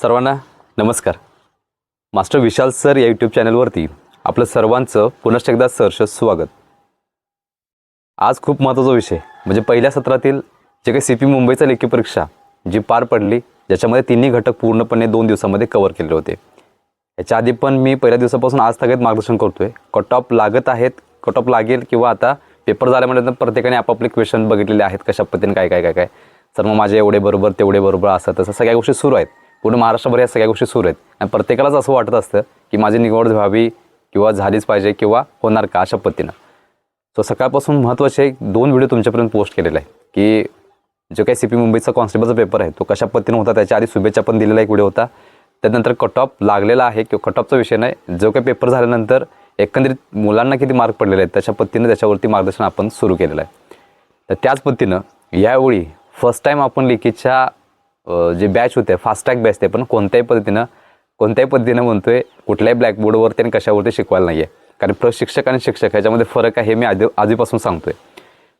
सर्वांना नमस्कार. Master Vishal sir या यूट्यूब चॅनलवरती आपलं सर्वांचं पुनश्च एकदा सहर्ष स्वागत. आज खूप महत्त्वाचा विषय म्हणजे पहिल्या सत्रातील जे काही सी पी मुंबईचा लेखी परीक्षा जी पार पडली ज्याच्यामध्ये तिन्ही घटक पूर्णपणे दोन दिवसामध्ये कव्हर केले होते. याच्या आधी पण मी पहिल्या दिवसापासून आज स्थगित मार्गदर्शन करतोय. कट ऑफ लागत आहेत कट ऑफ लागेल किंवा आता पेपर झाल्यामुळे प्रत्येकाने आपापले क्वेश्चन बघितलेले आहेत कशा पद्धतीने काय काय काय काय. सर मग माझे एवढे बरोबर तेवढे बरोबर असं तसं सगळ्या गोष्टी सुरू आहेत. पूर्ण महाराष्ट्रभर या सगळ्या गोष्टी सुरू आहेत. आणि प्रत्येकालाच असं वाटत असतं की माझी निवड व्हावी किंवा झालीच पाहिजे किंवा होणार का अशा पद्धतीनं. सो सकाळपासून महत्त्वाचे एक दोन व्हिडिओ तुमच्यापर्यंत पोस्ट केलेला आहे की जो काही सी पी मुंबईचा कॉन्स्टेबलचा पेपर आहे तो कशा पद्धतीनं होता त्याच्या आधी शुभेच्छा पण दिलेला एक व्हिडिओ होता. त्यानंतर कट ऑफ लागलेला आहे किंवा कट ऑफचा विषय नाही. जो काही पेपर झाल्यानंतर एकंदरीत मुलांना किती मार्क पडलेले आहेत त्याच्या पद्धतीनं त्याच्यावरती मार्गदर्शन आपण सुरू केलेलं आहे. तर त्याच पद्धतीनं यावेळी फर्स्ट टाईम आपण लेखीच्या जे बॅच होते फास्ट बॅच ते पण कोणत्याही पद्धतीनं कोणत्याही पद्धतीनं म्हणतोय कुठल्याही ब्लॅकबोर्डवरती आणि कशावरती शिकवायला नाही आहे कारण प्रशिक्षक आणि शिक्षक ह्याच्यामध्ये फरक आहे हे मी आधी आधीपासून सांगतोय.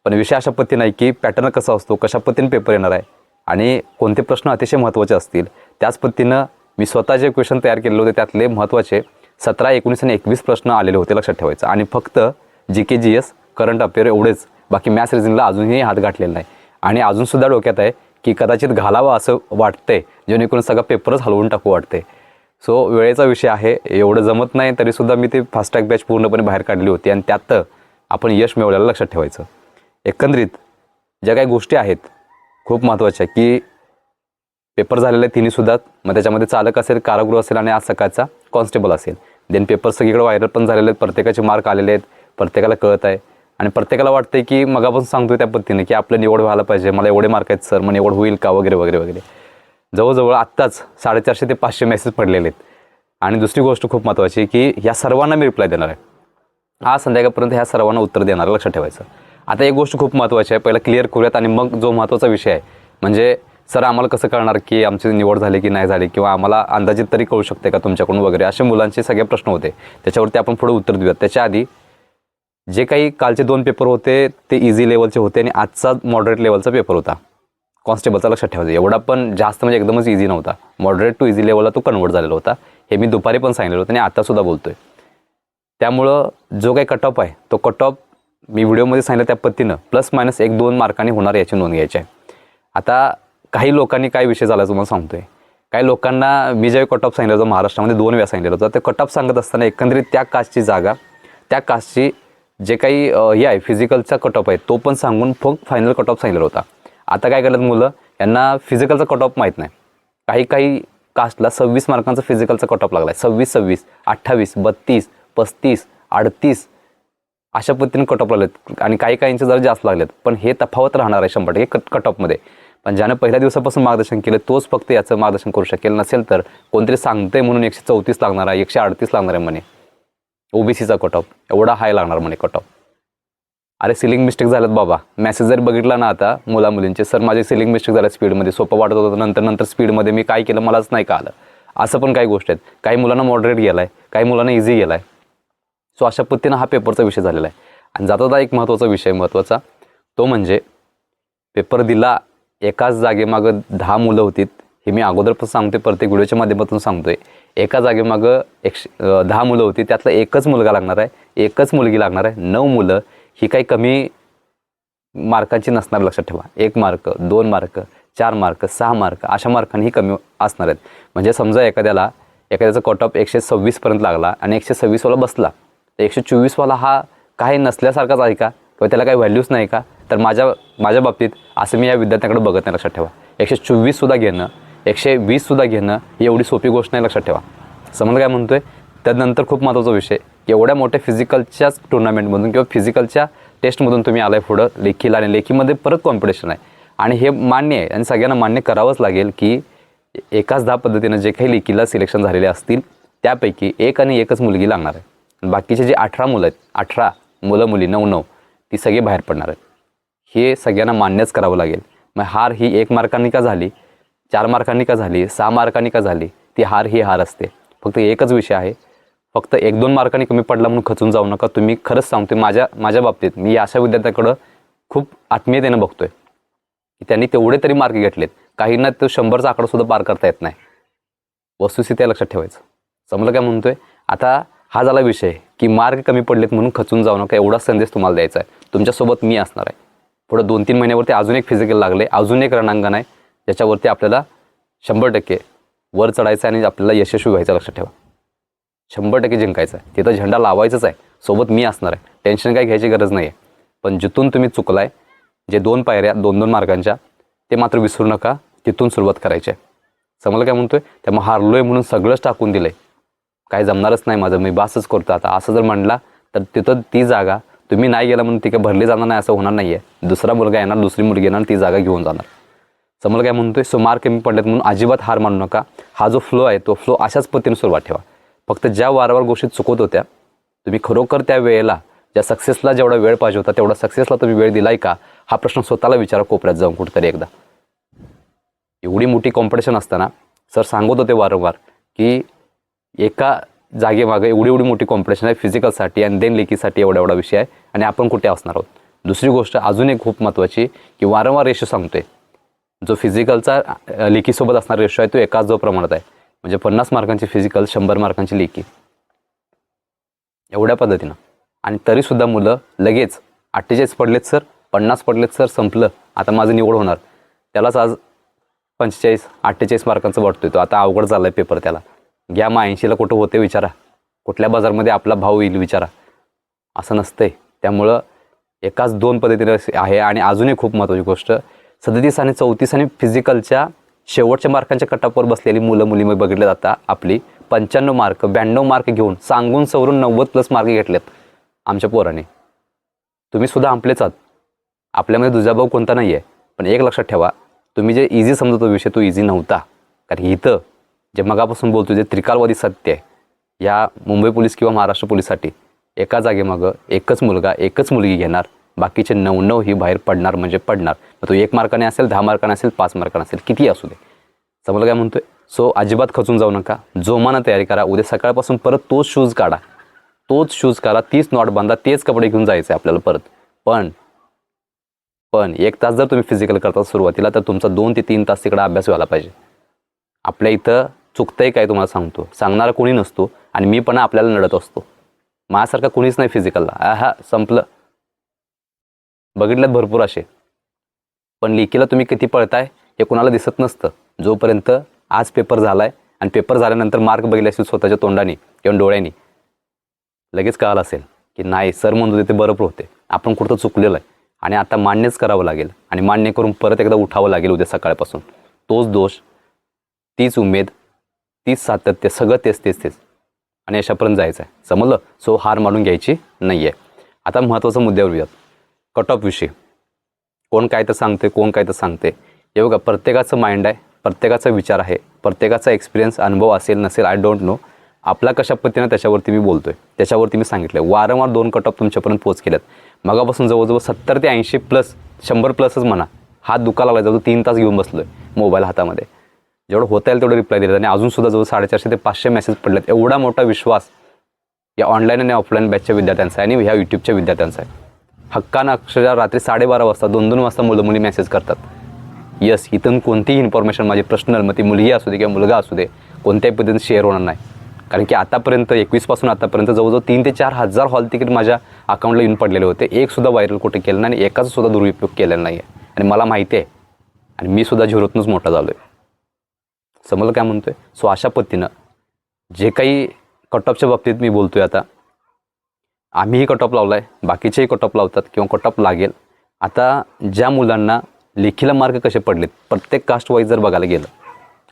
पण विषय अशा पद्धतीनं आहे की पॅटर्न कसा असतो कशा पद्धतीने पेपर येणार आहे आणि कोणते प्रश्न अतिशय महत्त्वाचे असतील त्याच पद्धतीनं मी स्वतः जे क्वेश्चन तयार केलेले होते त्यातले महत्त्वाचे सतरा एकोणीस आणि एकवीस प्रश्न आलेले होते लक्षात ठेवायचं. आणि फक्त G K G S current affair एवढेच बाकी मॅथ्स रिझनिंगला अजूनही हात गाठलेला नाही. आणि अजूनसुद्धा डोक्यात आहे की कदाचित घालावं असं वाटतंय जेणेकरून सगळा पेपरच हलवून टाकू वाटते सो वेळेचा विषय आहे. एवढं जमत नाही तरीसुद्धा मी ते फास्ट बॅच पूर्णपणे बाहेर काढली होती आणि त्यात आपण यश मिळवल्याला लक्षात ठेवायचं. एकंदरीत ज्या काही गोष्टी आहेत खूप महत्त्वाच्या की पेपर झालेले आहे तिन्हीसुद्धा मग त्याच्यामध्ये चालक असेल कारागृह असेल आणि आज सकाळचा कॉन्स्टेबल असेल. देन पेपर सगळीकडे व्हायरल पण झालेले आहेत प्रत्येकाचे मार्क आलेले आहेत प्रत्येकाला कळत आहे. आणि प्रत्येकाला वाटतं की मग आपण सांगतो त्या पद्धतीने की आपलं निवड व्हायला पाहिजे मला एवढे मार्क आहेत सर मग निवड होईल का? वगैरे वगैरे वगैरे. जवळजवळ आत्ताच साडेचारशे ते पाचशे मेसेज पडलेले आहेत. आणि दुसरी गोष्ट खूप महत्त्वाची की या सर्वांना मी रिप्लाय देणार आहे. आज संध्याकाळपर्यंत ह्या सर्वांना उत्तर देणार लक्षात ठेवायचं. आता एक गोष्ट खूप महत्त्वाची आहे पहिला क्लिअर करूयात आणि मग जो महत्त्वाचा विषय आहे म्हणजे सर आम्हाला कसं कळणार की आमची निवड झाली की नाही झाली किंवा आम्हाला अंदाजित तरी कळू शकते का तुमच्याकडून वगैरे? असे मुलांचे सगळे प्रश्न होते. त्याच्यावरती आपण पुढे उत्तर देऊयात. त्याच्या आधी जे काही कालचे दोन पेपर होते ते इझी लेवलचे होते आणि आजचा मॉडरेट लेवलचा पेपर होता. कॉन्स्टेबलचा लक्षात ठेवायचं. एवढा पण जास्त म्हणजे एकदमच इझी नव्हता. मॉडरेट टू इझी लेवलला तो कन्वर्ट झालेला होता. हे मी दुपारी पण सांगितलेलं होतं आणि आतासुद्धा आहे त्यामुळं जो काही कट ऑफ आहे तो कट ऑफ मी व्हिडिओमध्ये सांगितलं त्या पद्धतीनं. प्लस मायनस एक दोन मार्कांनी होणार याची नोंद घ्यायची आहे. आता काही लोकांनी काय विषय झाला तुम्हाला सांगतो आहे काही लोकांना मी ज्यावेळी कट ऑफ सांगितलं होतं महाराष्ट्रामध्ये दोन वेळा सांगितलं होतं. ते कट ऑफ सांगत असताना एकंदरीत त्या कास्टची जागा त्या कास्टची जे काही हे आहे फिजिकलचा कट ऑफ आहे तो पण सांगून फक्त फायनल कट ऑफ सांगितलं होता. आता काय करतात मुलं यांना फिजिकलचा कट ऑफ माहीत नाही. काही काही कास्टला सव्वीस मार्कांचा फिजिकलचा कट ऑफ लागला आहे सव्वीस सव्वीस अठ्ठावीस बत्तीस पस्तीस अडतीस अशा पद्धतीने कट ऑफ लागलेत. आणि काही काहींचे जरा जास्त लागलेत. पण हे तफावत राहणार आहे शंभर टक्के कट कट ऑफमध्ये पण ज्यानं पहिल्या दिवसापासून मार्गदर्शन केलं तोच फक्त याचं मार्गदर्शन करू शकेल नसेल तर कोणतरी सांगतंय म्हणून एकशे चौतीस लागणार आहे एकशे अडतीस लागणार आहे म्हणे. ओबीसीचा कट ऑफ एवढा हाय लागणार म्हणे कट ऑफ अरे सिलिंग मिस्टेक झाल्यात बाबा. मेसेज जर बघितला ना आता मुला मुलींचे सर माझे सिलिंग मिस्टेक झाल्या स्पीडमध्ये सोपं वाटत होतं नंतर नंतर स्पीडमध्ये मी काय केलं मलाच नाही का आलं असं पण काही गोष्ट आहेत. काही मुलांना मॉडरेट गेला आहे काही मुलांना इझी गेला आहे सो अशा पद्धतीनं हा पेपरचा विषय झालेला आहे. आणि जाता जाता एक महत्त्वाचा विषय महत्त्वाचा तो म्हणजे पेपर दिला एकाच जागेमागं दहा मुलं होतीत हे मी अगोदर पण सांगतोय प्रत्येक व्हिडिओच्या माध्यमातून सांगतोय. एका जागेमागं एकशे दहा मुलं होती. त्यातला एकच मुलगा लागणार आहे. एकच मुलगी लागणार आहे. नऊ मुलं. ही काही कमी मार्कांची नसणार लक्षात ठेवा. एक मार्क दोन मार्क चार मार्क सहा मार्क अशा मार्कांनी ही कमी असणार आहेत. म्हणजे समजा एखाद्याला एखाद्याचा कट ऑफ एकशे सव्वीसपर्यंत लागला आणि एकशे सव्वीसवाला बसला तर एकशे चोवीसवाला हा काही नसल्यासारखाच आहे का? किंवा त्याला काही व्हॅल्यूच नाही का? तर माझ्या माझ्या बाबतीत असं मी या विद्यार्थ्यांकडे बघत नाही लक्षात ठेवा. एकशे चोवीससुद्धा घेणं एकशे वीससुद्धा घेणं ही एवढी सोपी गोष्ट नाही लक्षात ठेवा. समज काय म्हणतो आहे त्यानंतर खूप महत्त्वाचा विषय. एवढ्या मोठ्या फिजिकलच्याच टुर्नामेंटमधून किंवा फिजिकलच्या टेस्टमधून तुम्ही आलाय पुढं लेखीला आणि लेखीमध्ये परत कॉम्पिटिशन आहे. आणि हे मान्य आहे आणि सगळ्यांना मान्य करावंच लागेल की एकाच दहा पद्धतीनं जे काही लेखीला सिलेक्शन झालेले असतील त्यापैकी एक आणि एकच मुलगी लागणार आहे. बाकीचे जे अठरा मुलं आहेत अठरा मुलं मुली नऊ नऊ ती सगळी बाहेर पडणार आहेत. हे सगळ्यांना मान्यच करावं लागेल. मग हार ही एक मार्कांनी का झाली? चार मार्कांनी का झाली? सहा मार्कांनी का झाली? ती हार ही हार असते. फक्त एकच विषय आहे. फक्त एक दोन मार्कांनी कमी पडला म्हणून खचून जाऊ नका. तुम्ही खरंच सांगतोय माझ्या माझ्या बाबतीत मी अशा विद्यार्थ्याकडं खूप आत्मीयतेनं बघतोय. की त्यांनी तेवढे तरी मार्क घेतलेत. काहींना तो शंभरचा आकडासुद्धा पार करता येत नाही. वस्तुस्थिती लक्षात ठेवायचं. समजलं काय म्हणतोय? आता हा झाला विषय की मार्क कमी पडलेत म्हणून खचून जाऊ नका. एवढा संदेश तुम्हाला द्यायचा आहे. तुमच्यासोबत मी असणार आहे. पुढं दोन तीन महिन्यावरती अजून एक फिजिकल लागले. अजून एक रणांगण आहे. याच्यावरती आपल्याला शंभर टक्के वर चढायचं आहे आणि आपल्याला यशस्वी व्हायचं लक्षात ठेवा. शंभर टक्के जिंकायचं आहे. तिथं झेंडा लावायचाच आहे. सोबत मी असणार आहे. टेन्शन काय घ्यायची गरज नाही आहे पण जिथून तुम्ही चुकलाय जे दोन पायऱ्या दोन दोन मार्गांच्या ते मात्र विसरू नका. तिथून सुरुवात करायची आहे. समजलं काय म्हणतोय? त्यामुळे हारलोय म्हणून सगळंच टाकून दिलंय. काय जमणारच नाही माझं. मी बासच करतो आता. असं जर म्हणला तर तिथं ती जागा तुम्ही नाही गेला म्हणून तिकडे भरली जाणार नाही असं होणार नाही आहे दुसरा मुलगा येणार दुसरी मुलगी येणार ती जागा घेऊन जाणार. समजलं काय म्हणतोय सो मार्क कमी पडलेत म्हणून अजिबात हार मानू नका. हा जो फ्लो आहे तो फ्लो अशाच पद्धतीने सुरुवात ठेवा. फक्त ज्या वारंवार गोष्टी चुकत होत्या तुम्ही खरोखर त्या वेळेला ज्या सक्सेसला जेवढा वेळ पाहिजे होता तेवढा सक्सेसला तुम्ही वेळ दिलाय का? हा प्रश्न स्वतःला विचारा कोपऱ्यात जाऊन कुठेतरी एकदा. एवढी मोठी कॉम्पिटिशन असताना सर सांगत होते वारंवार की एका जागेमागे एवढी एवढी मोठी कॉम्पिटिशन आहे फिजिकलसाठी आणि देन लेखीसाठी एवढा एवढा विषय आहे आणि आपण कुठे असणार आहोत? दुसरी गोष्ट अजून एक खूप महत्त्वाची की वारंवार रेशो सांगतोय. जो फिजिकलचा लेखीसोबत असणारा रेशो आहे तो एकाच जो प्रमाणात आहे. म्हणजे पन्नास मार्कांची फिजिकल शंभर मार्कांची लेखी. एवढ्या पद्धतीनं. आणि तरीसुद्धा मुलं लगेच अठ्ठेचाळीस पडलेत सर. पन्नास पडलेत सर. संपलं. आता माझं निवड होणार. त्यालाच आज पंचेचाळीस अठ्ठेचाळीस मार्कांचं वाटतोय तो. आता अवघड झाला आहे पेपर त्याला. घ्या मग ऐंशीला कुठं होते विचारा. कुठल्या बाजारमध्ये आपला भाव येईल विचारा. असं नसतंय. त्यामुळं एकाच दोन पद्धतीने आहे. आणि अजूनही खूप महत्त्वाची गोष्ट सदतीस आणि चौतीस आणि फिजिकलच्या शेवटच्या मार्कांच्या कटापवर बसलेली मुलं मुली मी बघितले जाता. आपली पंच्याण्णव मार्क ब्याण्णव मार्क घेऊन सांगून सवरून नव्वद प्लस मार्क घेतलेत आमच्या पोराने. तुम्ही सुद्धा आपलेच आहात. आपल्यामध्ये दुजाभाव कोणता नाही आहे पण एक लक्षात ठेवा तुम्ही जे इझी समजतो विषय तो इझी नव्हता. कारण इथं जे मगापासून बोलतो जे त्रिकालवादी सत्य आहे या मुंबई पोलीस किंवा महाराष्ट्र पोलीससाठी एका जागेमागं एकच मुलगा एकच मुलगी घेणार. बाकीचे नऊ नऊ ही बाहेर पडणार म्हणजे पडणार. मग तो एक मार्काने असेल दहा मार्काने असेल पाच मार्काने असेल किती असू दे. समजलं काय म्हणतोय? सो अजिबात खचून जाऊ नका. जोमानं तयारी करा. उद्या सकाळपासून परत तोच शूज काढा. तोच शूज काढा. तीच नॉट बांधा. तेच कपडे घेऊन जायचं आहे आपल्याला परत. पण पण एक तास जर तुम्ही फिजिकल करता सुरुवातीला तर तुमचा दोन ते तीन तास तिकडे अभ्यास व्हायला पाहिजे. आपल्या इथं चुकतंय काय तुम्हाला सांगतो. सांगणारा कोणी नसतो आणि मी पण आपल्याला नडत असतो. माझ्यासारखा कोणीच नाही फिजिकलला हा संपलं. बघितल्यात भरपूर असे. पण लेखीला तुम्ही किती पळताय हे कुणाला दिसत नसतं. जोपर्यंत आज पेपर झालाय आणि पेपर झाल्यानंतर मार्क बघितले असेल स्वतःच्या तोंडाने किंवा डोळ्यांनी लगेच कळालं असेल की नाही सर म्हणत होते ते बरोबर होते. आपण कुठं चुकलेलं आहे. आणि आता मान्यच करावं लागेल. आणि मान्य करून परत एकदा उठावं लागेल उद्या सकाळपासून. तोच दोष तीच उमेद तीच सातत्य सगळं तेच तेच तेच. आणि अशापर्यंत जायचं आहे समजलं? सो हार मानून घ्यायची नाही आहे आता महत्त्वाचा मुद्द्यावर येऊयात. कट ऑफ विषय. कोण काय तर सांगते कोण काय तर सांगते. हे बघा प्रत्येकाचं माइंड आहे प्रत्येकाचा विचार आहे प्रत्येकाचा एक्सपिरियन्स अनुभव असेल नसेल आय डोंट नो आपला कशा पद्धतीनं त्याच्यावरती मी बोलतोय? त्याच्यावरती मी सांगितलं वारंवार दोन कट ऑफ तुमच्यापर्यंत पोच केल्यात. मगापासून जवळजवळ सत्तर ते ऐंशी प्लस शंभर प्लसच म्हणा हात दुखायला लागला जवळ तीन तास घेऊन बसलोय मोबाईल हातामध्ये. जेवढं होता येईल तेवढं रिप्लाय दिलं आणि अजूनसुद्धा जवळ साडेचारशे ते पाचशे मेसेज पडलेत. एवढा मोठा विश्वास या ऑनलाईन आणि ऑफलाईन बॅचच्या विद्यार्थ्यांचा आहे आणि ह्या यूट्यूबच्या विद्यार्थ्यांचा आहे. हक्कानं अक्षरशः रात्री साडेबारा वाजता दोन दोन वाजता मुलं मुली मेसेज करतात. यस इथून कोणतीही इन्फॉर्मेशन माझी पर्सनल मग ती मुलगी असू दे किंवा मुलगा असू दे कोणत्याही पद्धतीने शेअर होणार नाही. कारण की आतापर्यंत एकवीसपासून आतापर्यंत जवळजवळ तीन ते चार हजार हॉल तिकीट माझ्या अकाउंटला येऊन पडलेले होते. एकसुद्धा व्हायरल कुठे केलं नाही आणि एकाचा सुद्धा दुरुपयोग केलेला नाही आहे आणि मला माहिती आहे आणि मी सुद्धा झिरोतूनच मोठा झालो आहे समजलं काय म्हणतो आहे सो अशा पद्धतीनं जे काही कट ऑफच्या बाबतीत मी बोलतो आहे आता आम्हीही कटॉप लावला आहे बाकीचेही कटॉप लावतात किंवा कटॉप लागेल. आता ज्या मुलांना लेखीला मार्क कसे पडलेत प्रत्येक कास्ट वाईज जर बघायला गेलं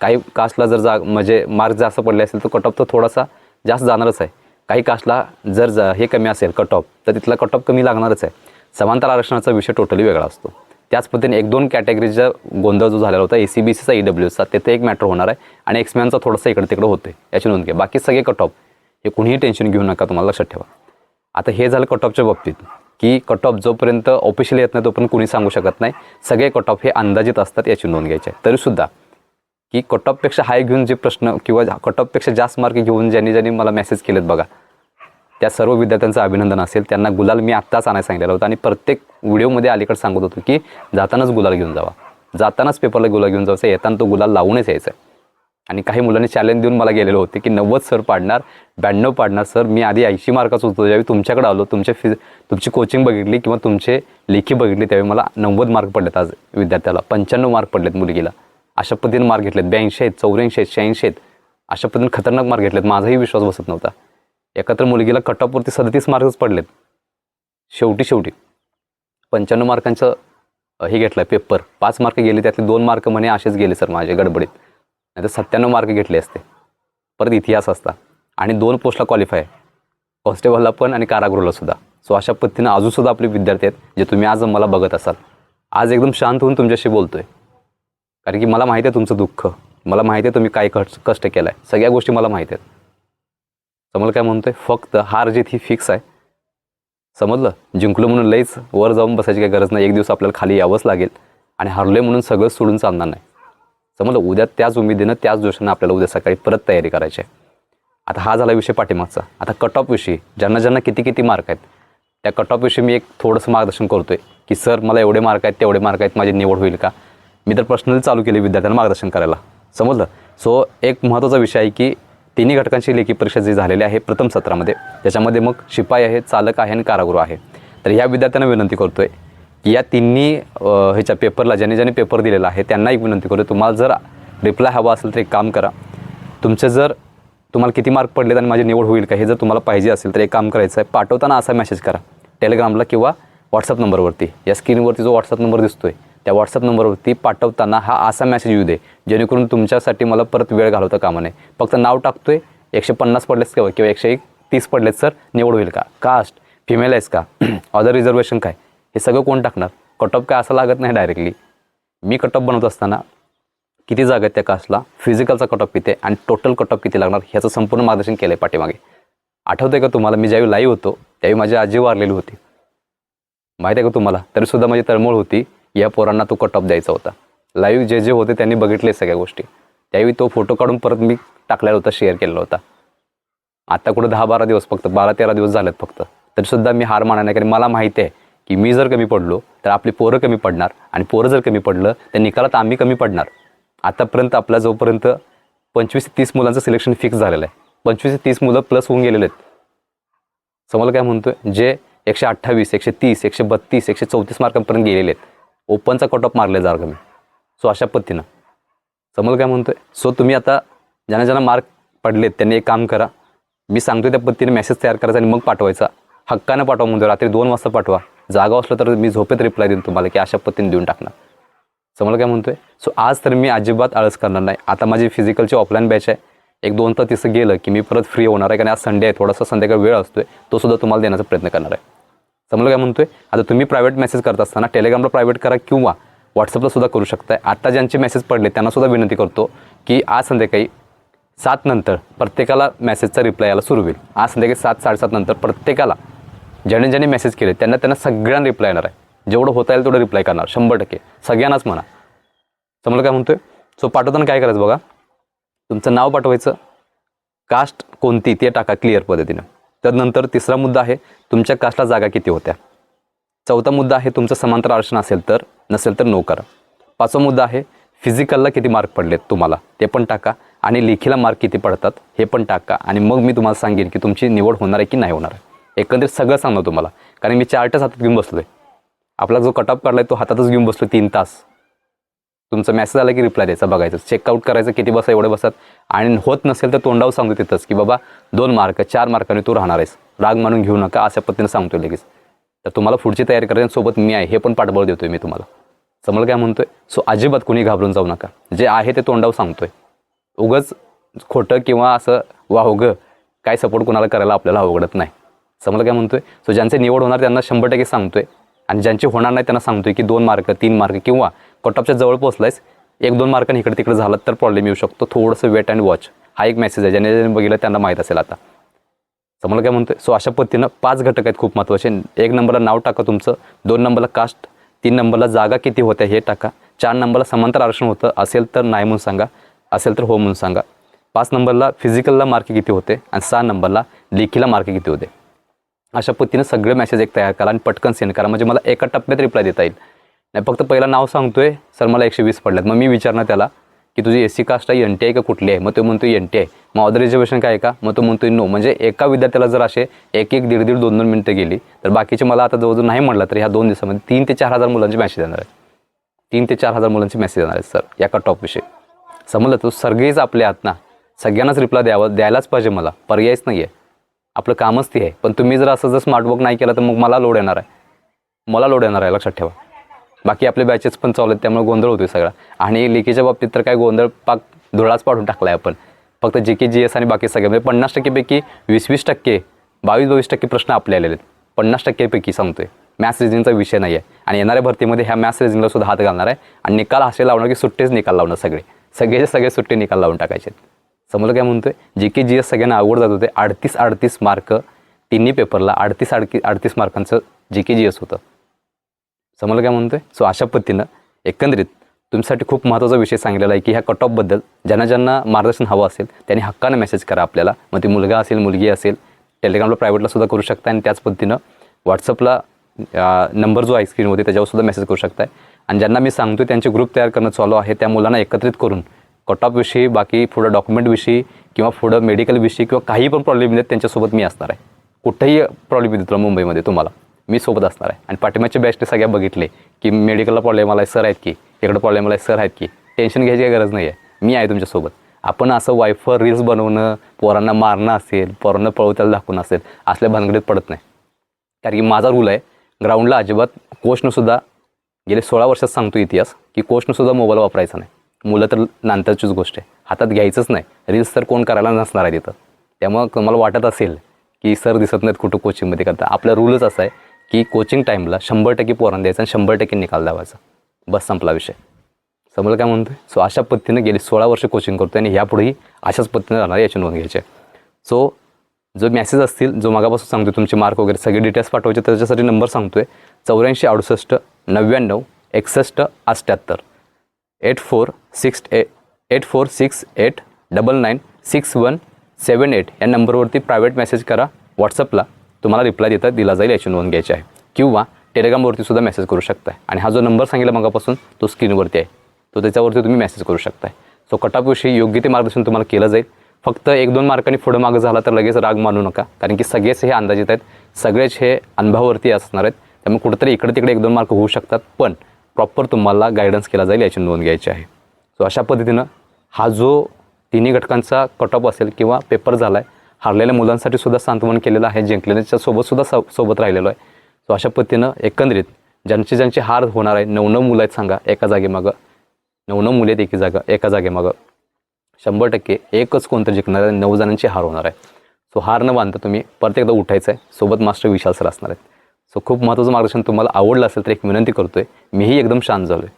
काही कास्टला जर जा म्हणजे मार्क जास्त पडले असेल तर कटॉप तर थोडासा जास्त जाणारच आहे. काही कास्टला जर जा हे कमी असेल कटॉप तर तिथला कटॉप कमी लागणारच आहे. समांतर आरक्षणाचा विषय टोटली वेगळा असतो. त्याच पद्धतीने एक दोन कॅटेगरीचा गोंधळ जो झालेला होता ए सी बी सीचा ई डब्ल्यू एसचा तिथे एक मॅटर होणार आहे आणि एक्समॅनचा थोडंसं इकडे तिकडे होते याची नोंद घ्या. बाकी सगळे कटॉप हे कुणीही टेन्शन घेऊ नका तुम्हाला लक्षात ठेवा. आता हे झालं कट ऑफच्या बाबतीत की कट ऑफ जोपर्यंत ऑफिशियली येत नाही तोपर्यंत कुणी सांगू शकत नाही. सगळे कट ऑफ हे अंदाजित असतात याची नोंद घ्यायची आहे. तरीसुद्धा की कट ऑफपेक्षा हाय घेऊन जे प्रश्न किंवा कट ऑफपेक्षा जास्त मार्क घेऊन ज्यांनी ज्यांनी मला मेसेज केलेत बघा त्या सर्व विद्यार्थ्यांचं अभिनंदन असेल. त्यांना गुलाल मी आत्ताच आणायला सांगितलेलं होतं. आणि प्रत्येक व्हिडिओमध्ये अलीकडे सांगत होतो की जातानाच गुलाल घेऊन जावा. जातानाच पेपरला गुलाल घेऊन जायचं येताना तो गुलाल लावूनच यायचा आहे. आणि काही मुलांनी चॅलेंज देऊन मला गेलेले होते की नव्वद सर पाडणार ब्याण्णव पाडणार सर मी आधी ऐंशी मार्काचं होतो ज्यावेळी तुमच्याकडे आलो तुमच्या फिज तुमची कोचिंग बघितली किंवा तुमचे लेखी बघितली त्यावेळी मला नव्वद मार्क पडलेत आज विद्यार्थ्याला. पंच्याण्णव मार्क पडलेत मुलगीला. अशा पद्धतीने मार्क घेतलेत. ब्याऐंशी आहेत चौऱ्याऐंशी आहेत शहाऐंशी आहेत. अशा पद्धतीने खतरनाक मार्क घेतलेत. माझाही विश्वास बसत नव्हता. एकत्र मुलगीला कटऑफवरती सदतीस मार्कच पडलेत. शेवटी शेवटी. पंच्याण्णव मार्कांचं हे घेतलं आहे पेपर पाच मार्क गेले त्यातले दोन मार्क म्हणे असेच गेले सर माझे गडबडीत. नाही तर सत्त्याण्णव मार्क घेतले असते. परत इतिहास असता. आणि दोन पोस्टला क्वालिफाय कॉन्स्टेबलला पण आणि कारागृहाला सुद्धा. सो अशा पद्धतीनं अजूनसुद्धा आपले विद्यार्थी आहेत जे तुम्ही आज मला बघत असाल. आज एकदम शांत होऊन तुमच्याशी बोलतोय. कारण की मला माहिती आहे तुमचं दुःख. मला माहिती आहे तुम्ही काय कष्ट कष्ट केला आहे सगळ्या गोष्टी मला माहिती आहेत. समजलं काय म्हणतोय फक्त हार जीत ही फिक्स आहे. समजलं? जिंकलो म्हणून लईच वर जाऊन बसायची काही गरज नाही. एक दिवस आपल्याला खाली यावंच लागेल. आणि हरले म्हणून सगळं सोडून चालणार नाही. समजलं उद्या त्याच उमेदीनं त्याच जोशानं आपल्याला उद्या सकाळी परत तयारी करायची आहे. आता हा झाला विषय पाठीमागचा. आता कट ऑफ विषयी ज्यांना ज्यांना किती किती मार्क आहेत त्या कट ऑफ विषयी मी एक थोडंसं मार्गदर्शन करतो आहे की सर मला एवढे मार्क आहेत तेवढे मार्क आहेत माझी निवड होईल का? मी तर पर्सनली चालू केली विद्यार्थ्यांना मार्गदर्शन करायला. समजलं सो एक महत्त्वाचा विषय आहे की तिन्ही घटकांची लेखी परीक्षा जी झालेली आहे प्रथम सत्रामध्ये त्याच्यामध्ये मग शिपाई आहे चालक आहे आणि कारागृह आहे. तर ह्या विद्यार्थ्यांना विनंती करतो आहे या तिन्ही ह्याच्या पेपरला ज्याने ज्याने पेपर दिलेला आहे त्यांना एक विनंती करतो तुम्हाला जर रिप्लाय हवा असेल तर एक काम करा. तुमचे जर तुम्हाला किती मार्क पडलेत आणि माझी निवड होईल का हे जर तुम्हाला पाहिजे असेल तर एक काम करायचं आहे पाठवताना असा मेसेज करा. टेलिग्रामला किंवा व्हॉट्सअप नंबरवरती या स्क्रीनवरती जो व्हॉट्सअप नंबर दिसतो आहे त्या व्हॉट्सअप नंबरवरती पाठवताना हा असा मेसेज येऊ दे जेणेकरून तुमच्यासाठी मला परत वेळ घालवता कामा नये. फक्त नाव टाकतो आहे एकशे पन्नास पडलेच किंवा किंवा एकशे एक तीस पडलेत सर निवड होईल का? कास्ट फिमेल आहेस का? अदर रिझर्वेशन काय? हे सगळं कोण टाकणार? कटअप काय असं लागत नाही डायरेक्टली मी कटअप बनवत असताना किती जागा आहेत त्या कास्टला फिजिकलचा कट किती आहे आणि टोटल कटअप किती लागणार? ह्याचं संपूर्ण मार्गदर्शन केलं आहे पाठीमागे. आठवतंय का तुम्हाला? मी ज्यावेळी लाईव्ह होतो त्यावेळी माझी आजी वारलेली होती. माहिती आहे का तुम्हाला? तरीसुद्धा माझी तळमळ होती या पोरांना तो कट द्यायचा होता. लाईव्ह जे जे होते त्यांनी बघितले सगळ्या गोष्टी. त्यावेळी तो फोटो काढून परत मी टाकलेला होता शेअर केलेला होता. आता कुठं दहा बारा दिवस फक्त बारा तेरा दिवस झालेत फक्त. तरीसुद्धा मी हार मानणार नाही कारण मला माहिती आहे की मी जर कमी पडलो तर आपली पोरं कमी पडणार आणि पोरं जर कमी पडलं तर निकालात आम्ही कमी पडणार. आतापर्यंत आपला जोपर्यंत पंचवीस ते तीस मुलांचं सिलेक्शन फिक्स झालेलं आहे. पंचवीस ते तीस मुलं प्लस होऊन गेलेले आहेत. समोर काय म्हणतोय? जे एकशे अठ्ठावीस एकशे तीस एकशे बत्तीस एकशे चौतीस मार्कांपर्यंत गेलेले आहेत. ओपनचा कट ऑफ मारले जा कमी. सो अशा पद्धतीनं. समोर काय म्हणतोय? सो तुम्ही आता ज्यांना ज्यांना मार्क पडलेत त्यांनी एक काम करा. मी सांगतोय त्या पद्धतीने मेसेज तयार करायचा आणि मग पाठवायचा. हक्कानं पाठवा म्हणतो रात्री दोन वाजता पाठवा. जागा असलं तर मी झोपेत रिप्लाय देईन तुम्हाला की अशा पद्धतीने देऊन टाकणार. समोर काय म्हणतोय? सो आज तर मी अजिबात आळस करणार नाही. आता माझी फिजिकलची ऑफलाईन बॅच आहे. एक दोन तास तिथं गेलं की मी परत फ्री होणार आहे. कारण आज संडे आहे. थोडासा संध्याकाळ वेळ असतोय. तो सुद्धा तुम्हाला देण्याचा प्रयत्न करणार आहे. समोर काय म्हणतोय? आता तुम्ही प्रायव्हेट मेसेज करत असताना टेलिग्रामला प्रायव्हेट करा किंवा व्हॉट्सअपला सुद्धा करू शकताय. आता ज्यांचे मेसेज पडले त्यांना सुद्धा विनंती करतो की आज संध्याकाळी सात नंतर प्रत्येकाला मेसेजचा रिप्लाय यायला सुरू होईल. आज संध्याकाळी सात साडेसात नंतर प्रत्येकाला ज्याने ज्याने मेसेज केले त्यांना त्यांना सगळ्यांना रिप्लाय येणार आहे. जेवढं होता येईल तेवढं रिप्लाय करणार शंभर टक्के. सगळ्यांनाच म्हणा. समजलं काय म्हणतोय? सो पाठवताना काय करायचं बघा? तुमचं नाव पाठवायचं. कास्ट कोणती ते टाका क्लिअर पद्धतीनं. त्यानंतर तिसरा मुद्दा आहे तुमच्या कास्टला जागा किती होत्या? चौथा मुद्दा आहे तुमचं समांतर आरक्षण असेल तर नसेल तर नो करा. पाचवा मुद्दा आहे फिजिकलला किती मार्क पडलेत तुम्हाला? ते पण टाका. आणि लेखीला मार्क किती पडतात हे पण टाका. आणि मग मी तुम्हाला सांगेन की तुमची निवड होणार आहे की नाही होणार आहे. एकंदरीत सगळं सांगणार तुम्हाला. कारण मी चार्टच हातात घेऊन बसलोय. आपला जो कटअप काढला आहे तो हातातच घेऊन बसलो तीन तास. तुमचा मेसेज आला की रिप्लाय द्यायचा बघायचं. चेकआउट करायचं किती बसा एवढे बसत आणि होत नसेल तर तोंडावर सांगतो तिथंच की बाबा दोन मार्क चार मार्काने तू राहणार आहेस. राग मानून घेऊ नका अशा पद्धतीने सांगतोय लगेच. तर तुम्हाला पुढची तयारी करायची सोबत मी आहे हे पण पाठबळ देतोय मी तुम्हाला. समजलं काय म्हणतोय? सो अजिबात कुणी घाबरून जाऊ नका. जे आहे ते तोंडावर सांगतोय. उगंच खोटं किंवा असं वाहोगं काय सपोर्ट कुणाला करायला आपल्याला अवघडत नाही. समजलं काय म्हणतोय. सो ज्यांचे निवड होणार त्यांना शंभर टक्के सांगतोय. आणि ज्यांचे होणार नाही त्यांना सांगतोय की दोन मार्क तीन मार्क किंवा कटऑफच्या जवळ पोहोचलायस एक दोन मार्कांनी इकडे तिकडे झालं तर प्रॉब्लेम येऊ शकतो. थोडंसं वेट अँड वॉच हा एक मेसेज आहे. ज्याने ज्याने बघितलं त्यांना माहीत असेल आता. समजलं काय म्हणतोय. सो अशा पद्धतीनं पाच घटक आहेत खूप महत्त्वाचे एक नंबरला नाव टाका तुमचं. दोन नंबरला कास्ट तीन नंबरला जागा किती होत्या हे टाका. चार नंबरला समांतर आरक्षण होतं. असेल तर नाही म्हणून सांगा. असेल तर हो म्हणून सांगा. पाच नंबरला फिजिकलला मार्क किती होते? आणि सहा नंबरला लेखीला मार्क किती होते? अशा पद्धतीनं सगळे मॅसेज एक तयार करा आणि पटकन सेंड करा. म्हणजे मला एका टप्प्यात रिप्लाय देता येईल. नाही फक्त पहिलं नाव सांगतोय सर मला एकशे वीस पडल्यात. मग मी विचारणार त्याला की तुझी एस सी कास्ट आहे एन टी आहे का कुठली आहे? मग तो म्हणतो एन टी आहे मग ऑदर रिझर्वेशन काय आहे का? मग तो म्हणतो नो म्हणजे एका विद्यार्थ्याला जर असे एक एक दीड दीड दोन दोन मिनटं गेली तर बाकीचे मला आता जवळजवळ नाही म्हटलं तर ह्या दोन दिवसामध्ये तीन ते चार हजार मुलांचे मॅसेज येणार आहे तीन ते चार हजार मुलांचे मेसेज येणार आहेत सर या कट ऑफविषयी समजलं? तो सगळेच आपले आहात ना सगळ्यांनाच रिप्लाय द्यावं द्यायलाच पाहिजे मला. पर्यायच नाही आहे आपलं कामच ते आहे. पण तुम्ही जर असं जर स्मार्ट वर्क नाही केलं तर मग मला लोड येणार आहे. मला लोड येणार आहे लक्षात ठेवा. बाकी आपले बॅचेस पण चालू आहेत त्यामुळे गोंधळ होतोय सगळा. आणि लेखीच्या बाबतीत तर काय गोंधळ पाक धुळाच पाडून टाकला आहे आपण. फक्त जे के जी एस आणि बाकी सगळे म्हणजे पन्नास टक्केपैकी वीस वीस टक्के बावीस बावीस टक्के प्रश्न आपले आलेले आहेत. पन्नास टक्केपैकी सांगतोय. मॅथ्स रिझनिंगचा विषय नाही आहे आणि येणाऱ्या भरतीमध्ये ह्या मॅथ्स रिझनिंगला सुद्धा हात घालणार आहे. आणि निकाल असे लावणार की सुट्टेच निकाल लावणार सगळे. सगळेचे सगळे सुट्टे निकाल लावून टाकायचे समजलं काय म्हणतोय? जे के जी एस सगळ्यांना आवड जात होते. अडतीस अडतीस मार्क तिन्ही पेपरला अडतीस अडकी अडतीस मार्कांचं जे के जी एस होतं. समजलं काय म्हणतोय? सो अशा पद्धतीनं एकंदरीत तुमच्यासाठी खूप महत्त्वाचा विषय सांगितलेला आहे की ह्या कट ऑफबद्दल ज्यांना ज्यांना मार्गदर्शन हवं असेल त्यांनी हक्कानं मेसेज करा आपल्याला. मग ती मुलगा असेल मुलगी असेल टेलिग्रामला प्रायव्हेटला सुद्धा करू शकता आणि त्याच पद्धतीनं व्हॉट्सअपला नंबर जो आहे स्क्रीनवरती त्याच्यावर सुद्धा मेसेज करू शकताय. आणि ज्यांना मी सांगतो त्यांचे ग्रुप तयार करणं चालू आहे. त्या मुलांना एकत्रित करून कट ऑफविषयी बाकी पुढं डॉक्युमेंटविषयी किंवा पुढं मेडिकलविषयी किंवा काही पण प्रॉब्लेम आहेत त्यांच्यासोबत मी असणार आहे. कुठेही प्रॉब्लेम येतो तुला मुंबईमध्ये तुम्हाला. मी सोबत असणार आहे. आणि पाठिंबाचे बॅचने सगळ्या बघितले की मेडिकलला प्रॉब्लेम आला आहे सर आहेत की. इकडं प्रॉब्लेम आला आहे सर आहेत की. टेन्शन घ्यायची काही गरज नाही आहे मी आहे तुमच्यासोबत. आपण असं वायफर रील्स बनवणं पोरांना मारणं असेल पोरांना पळवत्याला दाखवणं असेल असल्या भानगडीत पडत नाही. कारण की माझा रूल आहे ग्राउंडला अजिबात कोचनंसुद्धा गेले सोळा वर्षात सांगतो इतिहास की कोचनंसुद्धा मोबाईल वापरायचा नाही. मुलं तर नंतरचीच गोष्ट आहे. हातात घ्यायचंच नाही. रील्स तर कोण करायला नसणार आहे तिथं. त्यामुळं तुम्हाला वाटत असेल की सर दिसत नाहीत कुठं कोचिंगमध्ये करता आपला रूलच असा आहे की कोचिंग टाईमला शंभर टक्के पोरांना द्यायचं आणि शंभर टक्के निकाल द्यावायचा बस संपला विषय. समजलं काय म्हणतोय? सो अशा पद्धतीनं गेली सोळा वर्ष कोचिंग करतो आणि ह्यापुढेही अशाच पद्धतीनं राहणार याची नोंद घ्यायची सो जो मॅसेज असतील जो मागापासून सांगतो तुमचे मार्क वगैरे सगळे डिटेल्स पाठवायचे त्याच्यासाठी नंबर सांगतो आहे चौऱ्याऐंशी अडुसष्ट नव्याण्णव एकसष्ट अठ्ठ्याहत्तर eight four six A eight four six eight double nine six one seven eight या नंबरवरती प्रायव्हेट मेसेज करा व्हॉट्सअपला तुम्हाला रिप्लाय देता दिला जाईल याची नोंद घ्यायची आहे. किंवा टेलिग्रामवरती सुद्धा मेसेज करू शकताय. आणि हा जो नंबर सांगितला मगापासून तो स्क्रीनवरती आहे. तो त्याच्यावरती तुम्ही मेसेज करू शकताय. सो कटापविषयी योग्य ते मार्गदर्शन तुम्हाला केलं जाईल. फक्त एक दोन मार्कांनी पुढं मागं झाला तर लगेच राग मानू नका. कारण की सगळेच हे अंदाजित आहेत. सगळेच हे अनुभवावरती असणार आहेत. त्यामुळे कुठंतरी इकडे तिकडे एक दोन मार्क होऊ शकतात. पण प्रॉपर तुम्हाला गायडन्स केला जाईल याची नोंद घ्यायची आहे. सो अशा पद्धतीनं हा जो तिन्ही घटकांचा कट ऑफ असेल किंवा पेपर झाला आहे हारलेल्या मुलांसाठी सुद्धा सांत्वन केलेलं आहे जिंकलेल्याच्या सोबतसुद्धा सो सोबत राहिलेलो आहे. सो अशा पद्धतीनं एकंदरीत ज्यांची ज्यांची हार होणार आहे नऊ नऊ मुलं आहेत सांगा एका जागेमागं नऊ नऊ मुले आहेत एकी जागा एका जागेमागं शंभर टक्के एकच कोणतं जिंकणार आहे नऊ जणांची हार होणार आहे. सो हार न बांधता तुम्ही परत एकदा उठायचं आहे सोबत मास्टर विशाल सर असणार आहेत. सो खूप महत्त्वाचं मार्गदर्शन तुम्हाला आवडलं असेल तर एक विनंती करतोय. मीही एकदम शांत झालो आहे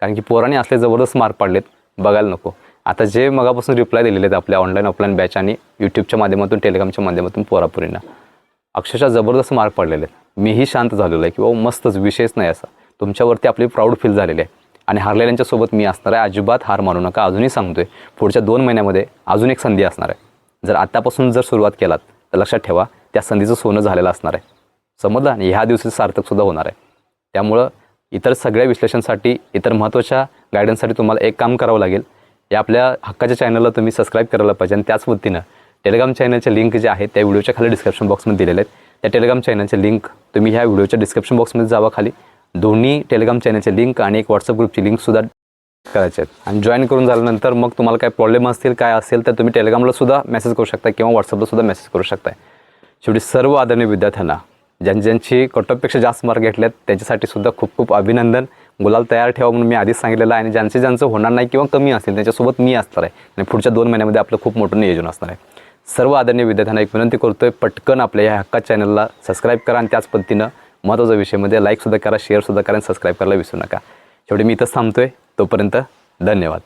कारण की पोरांनी असले जबरदस्त मार्क पाडलेत बघायला नको. आता जे मगापासून रिप्लाय दिलेले आहेत आपल्या ऑनलाईन ऑफलाईन बॅच आणि यूट्यूबच्या माध्यमातून टेलिग्रामच्या माध्यमातून पोरापुरींना अक्षरशः जबरदस्त मार्क पडलेले आहेत. मीही शांत झालेलो आहे की मस्तच विषयच नाही असा. तुमच्यावरती आपली प्राऊड फील झालेली आहे. आणि हारलेल्यांच्यासोबत मी असणार आहे. अजिबात हार मानू नका. अजूनही सांगतोय पुढच्या दोन महिन्यामध्ये अजून एक संधी असणार आहे. जर आत्तापासून जर सुरुवात केलात तर लक्षात ठेवा त्या संधीचं सोनं झालेलं असणार आहे. समजलं आणि ह्या दिवशी सार्थकसुद्धा होणार आहे. त्यामुळं इतर सगळ्या विश्लेषणसाठी इतर महत्त्वाच्या गायडन्ससाठी तुम्हाला एक काम करावं लागेल. या आपल्या हक्काच्या चॅनलला तुम्ही सबस्क्राईब करायला पाहिजे आणि त्याच पद्धतीनं टेलिग्राम चॅनलच्या लिंक जे आहेत त्या व्हिडिओच्या खाली डिस्क्रिप्शन बॉक्समध्ये दिलेले आहेत. त्या टेलिग्राम चॅनलच्या लिंक तुम्ही ह्या व्हिडिओच्या डिस्क्रिप्शन बॉक्समध्ये जावा खाली. दोन्ही टेलिग्राम चॅनलचे लिंक आणि एक व्हॉट्सअप ग्रुपची लिंकसुद्धा करायचे आहेत. आणि जॉईन करून झाल्यानंतर मग तुम्हाला काय प्रॉब्लेम असतील काय असेल तर तुम्ही टेलिग्रामला सुद्धा मेसेज करू शकता किंवा व्हॉट्सअपला सुद्धा मेसेज करू शकता शेवटी सर्व आदरणीय विद्यार्थ्यांना ज्यांची ज्यांची कटऑफपेक्षा जास्त मार्क घेतलेत त्यांच्यासाठी सुद्धा खूप खूप अभिनंदन. गुलाल तयार ठेवा म्हणून मी आधीच सांगितलेलं आहे आणि ज्यांचे ज्यांचं होणार नाही किंवा कमी असेल त्यांच्यासोबत मी असणार आहे. आणि पुढच्या दोन महिन्यामध्ये आपलं खूप मोठं नियोजन असणार आहे. सर्व आदरणीय विद्यार्थ्यांना एक विनंती करतो आहे पटकन आपल्या या हक्का चॅनलला सबस्क्राईब करा आणि त्याच पद्धतीनं महत्त्वाच्या विषयामध्ये लाईकसुद्धा करा शेअरसुद्धा करा आणि सबस्क्राईब करायला विसरू नका. शेवटी मी इथंच आहे तोपर्यंत धन्यवाद.